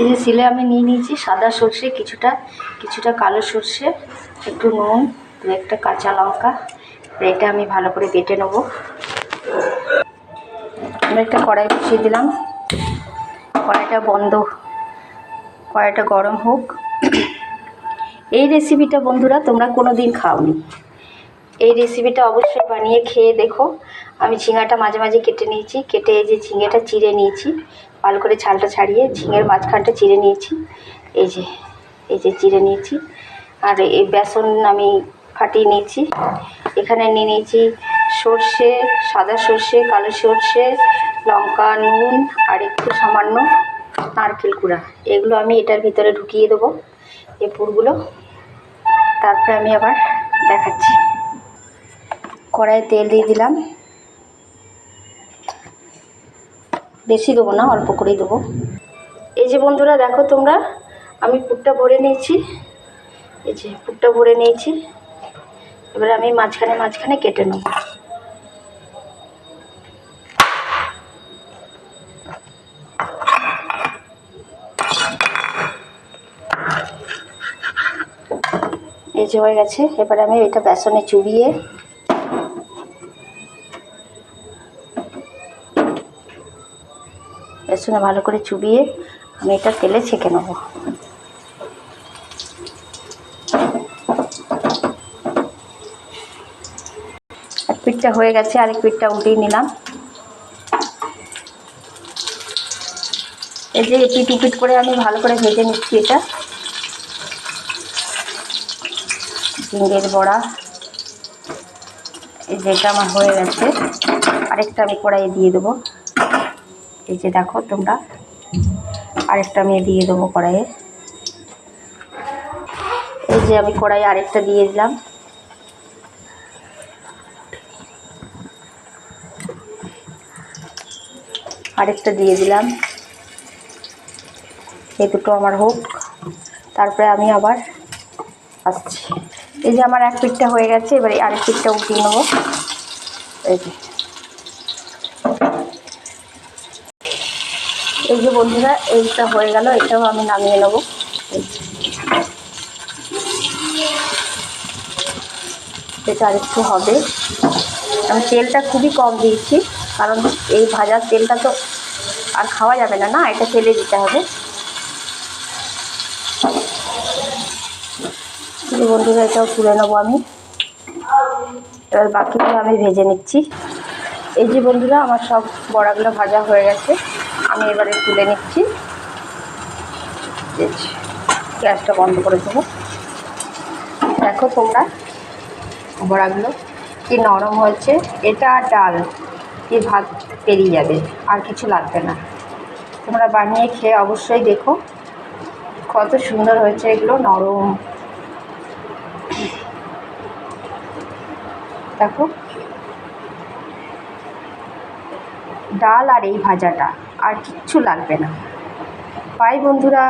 এই যে সিলে আমি নিয়ে নিয়েছি, সাদা সর্ষে, কিছুটা কিছুটা কালো সর্ষে, একটু নুন, দু একটা কাঁচা লঙ্কা এটা আমি ভালো করে বেটে নেব। আমি একটা কড়াই বসিয়ে দিলাম। কড়াইটা বন্ধ, কড়াইটা গরম হোক। এই রেসিপিটা বন্ধুরা তোমরা কোনো দিন খাওনি। এই রেসিপিটা অবশ্যই বানিয়ে খেয়ে দেখো। আমি ঝিঙাটা মাঝে মাঝে কেটে নিয়েছি। কেটে এই যে ঝিঙেটা চিড়ে নিয়েছি। ভালো করে ছালটা ছাড়িয়ে ঝিঙের মাঝখানটা চিড়ে নিয়েছি। এই যে এই যে চিড়ে নিয়েছি। আর এই বেসন আমি ফাটিয়ে নিয়েছি। এখানে নিয়ে নিয়েছি সর্ষে, সাদা সর্ষে, কালো সর্ষে, লঙ্কা, নুন আর একটু সামান্য নারকেল কুড়া। এগুলো আমি এটার ভিতরে ঢুকিয়ে দেবো, এই পুরগুলো। তারপরে আমি আবার দেখাচ্ছি। কড়াইয়ে তেল দিয়ে দিলাম। বেশি দেবো না, অল্প করেই দেবো। এই যে বন্ধুরা, দেখো তোমরা, আমি পুরটা ভরে নিয়েছি। এই যে পুরটা ভরে নিয়েছি। এবার আমি মাঝখানে মাঝখানে কেটে নেব। এই যে হয়ে গেছে। এবার আমি এটা বেসনে চুবিয়ে বেসনে ভালো করে চুবিয়ে আমি এটা তেলে ছেঁকে নেব। এক পিঠটা হয়ে গেছে, আরেক পিঠটা উঠিয়ে নিলাম। এই যে পিট উপিট করে আমি ভালো করে ভেজে নিচ্ছি এটা। ঝিঙ্গের বড়া, এই যেটা আমার হয়ে গেছে। আরেকটা আমি কড়াইয়ে দিয়ে দেবো। এই যে দেখো তোমরা, আরেকটা আমি দিয়ে দেবো কড়াইয়ে। এই যে আমি কড়াইয়ে আরেকটা দিয়ে দিলাম। আরেকটা দিয়ে দিলাম। এই দুটো আমার হোক। তারপরে আমি আবার আসছি। এই যে আমার এক পিঠটা হয়ে গেছে, এবারে আরেক পিঠটা উঠিয়ে নেব। এই যে। এই যে বন্ধুরা, এইটা হয়ে গেল, এটাও আমি নামিয়ে নেব। এটা আরেকটু হবে। আমি তেলটা খুবই কম দিয়েছি, কারণ এই ভাজার তেলটা তো আর খাওয়া যাবে না না? এটা তেলে দিতে হবে। বন্ধুরা, এটাও তুলে নেব আমি। এবার বাকিগুলো আমি ভেজে নিচ্ছি। এই যে বন্ধুরা, আমার সব বড়াগুলো ভাজা হয়ে গেছে। আমি এবারে তুলে নিচ্ছি। গ্যাসটা বন্ধ করে দেবো। দেখো তোমরা, বড়াগুলো কি নরম হয়েছে। এটা ডাল, কি ভাত পেরিয়ে যাবে, আর কিছু লাগবে না। তোমরা বানিয়ে খেয়ে অবশ্যই দেখো কত সুন্দর হয়েছে এগুলো, নরম। দেখো। ডাল আর এই ভাজাটা। আর কিচ্ছু লাগবে না। বাই বন্ধুরা।